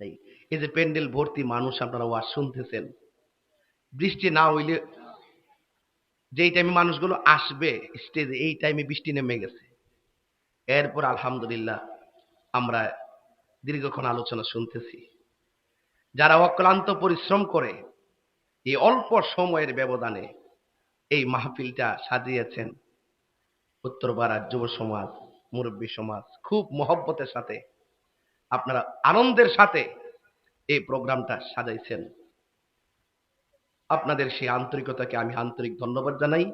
এই এই যে প্যান্ডেল ভর্তি মানুষ আপনারা ওয়াজ শুনতেছেন। বৃষ্টি না হইলে যেই টাইমে মানুষগুলো আসবে স্টেজে এই টাইমে বৃষ্টি নেমে গেছে। এরপর আলহামদুলিল্লাহ আমরা দীর্ঘক্ষণ আলোচনা শুনতেছি। যারা অক্লান্ত পরিশ্রম করে এই অল্প সময়ের ব্যবধানে এই মাহফিলটা সাজিয়েছেন, উত্তরপাড়ার যুব সমাজ, মুরব্বী সমাজ, খুব মহব্বতের সাথে আপনারা আনন্দের সাথে এই প্রোগ্রামটা সাজাইছেন। আপনাদের সেই আন্তরিকতাকে আমি আন্তরিক ধন্যবাদ জানাই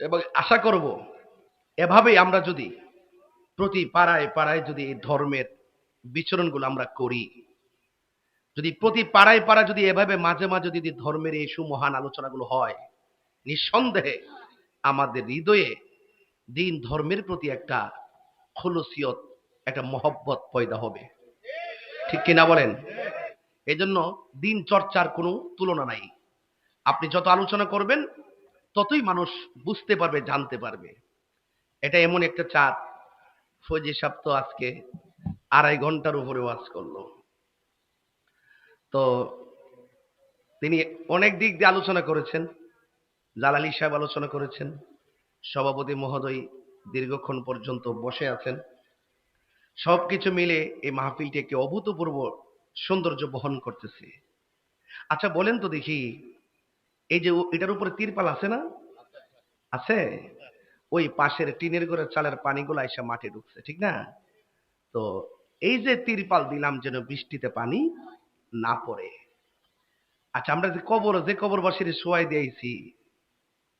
এবং আশা করব এভাবেই আমরা যদি প্রতি পাড়ায় পাড়ায় যদি এই ধর্মের বিচরণগুলো আমরা করি, যদি প্রতি পাড়ায় পাড়া যদি এভাবে মাঝে মাঝে যদি ধর্মের এই সুমহান আলোচনাগুলো হয়, নিঃসন্দেহে আমাদের হৃদয়ে দিন ধর্মের প্রতি একটা খলুসিয়ত একটা মহব্বত পয়দা হবে। ঠিক কিনা বলেন? এজন্য দিন চর্চার কোনো তুলনা নাই। আপনি যত আলোচনা করবেন, ততই মানুষ বুঝতে পারবে, জানতে পারবে। এটা এমন একটা চাঁদ। ফৌজি সাহেব তো আজকে আড়াই ঘণ্টার উপরে ওয়াজ করল। তো তিনি অনেক দিক দিয়ে আলোচনা করেছেন। জালালি সাহেব আলোচনা করেছেন। সভাপতি মহোদয় দীর্ঘক্ষণ পর্যন্ত বসে আছেন। সবকিছু মিলে এই মাহফিলটি একটি অভূতপূর্ব সৌন্দর্য বহন করতেছে। আচ্ছা বলেন তো দেখি, এই যে এটার উপরে তিরপাল আছে না? আছে? ওই পাশের টিনের ঘরের চালের পানিগুলো এসে মাঠে ঢুকছে, ঠিক না? তো এই যে তিরপাল দিলাম যেন বৃষ্টিতে পানি না পড়ে। আচ্ছা আমরা যে কবর, যে কবরবাসীর শোয়াই দিয়েছি,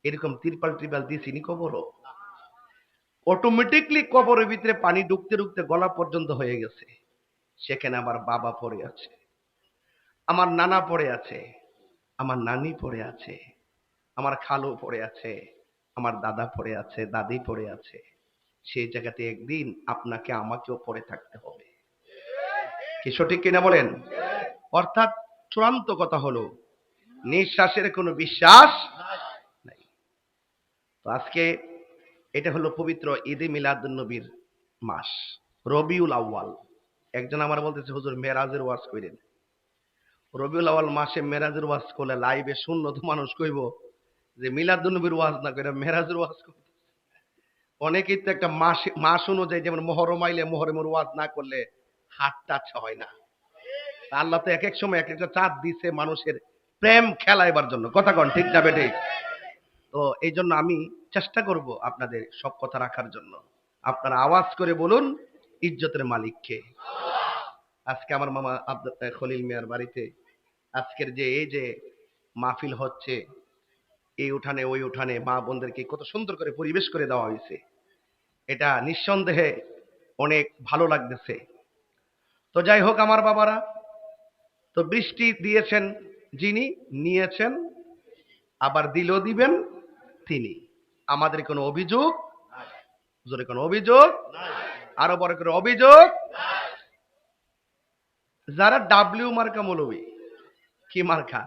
এরকম তিরপাল টিরপাল দিয়েছি নি কবরও? অটোমেটিকলি কবরের ভিতরে পানি ঢুকতে ঢুকতে গলা পর্যন্ত হয়ে গেছে। সেখানে আমার বাবা পড়ে আছে, আমার নানা পড়ে আছে, আমার নানি পড়ে আছে, আমার খালু পড়ে আছে, আমার দাদা পড়ে আছে, দাদি পড়ে আছে। সেই জায়গাতে একদিন আপনাকে আমাকেও পড়ে থাকতে হবে। কি সঠিক কিনা বলেন? অর্থাৎ চূড়ান্ত কথা হলো, নিঃশ্বাসের কোনো বিশ্বাস নাই। তো আজকে এটা হলো পবিত্র ঈদে মিলাদুন্নবীর মাস, রবিউল আউয়াল। একজন আমার বলতেছে, হুজুর, মেরাজের ওয়াজ কইরেন। রবিউল আউয়াল মাসে মেরাজের ওয়াজ করলে লাইভে শূন্য তো মানুষ কইব যে, মিলাদুন্নবীর ওয়াজ না করে মেরাজের ওয়াজ করতে অনেকেই তো একটা মাস মাস অনুযায়ী যেমন মহরম আইলে মহরমের ওয়াজ না করলে হাত টাচ হয় না। আল্লাহ তো এক এক সময় এক একটা চাঁদ দিছে মানুষের প্রেম খেলাইবার জন্য। কথা কন, ঠিক না বেটে তো এই জন্য আমি চেষ্টা করব আপনাদের সব কথা রাখার জন্য। আপনারা আওয়াজ করে বলুন, ইজ্জতের মালিককে। আজকে আমার মামা আব্দুল খলিল মিয়ার বাড়িতে আজকের যে, এই যে মাহফিল হচ্ছে, এই উঠানে, ওই উঠানে মা বোনদেরকে কত সুন্দর করে পরিবেশ করে দেওয়া হয়েছে। এটা নিঃসন্দেহে অনেক ভালো লাগতেছে। তো যাই হোক আমার বাবারা, তো বৃষ্টি দিয়েছেন যিনি, নিয়েছেন, আবার দিলেও দিবেন তিনি আমাদের কোনো অভিযোগ জোরে কোনো অভিযোগ আরও বড় করে অভিযোগ যারা ডাব্লিউ মার্কা মৌলবী কি মার্কা?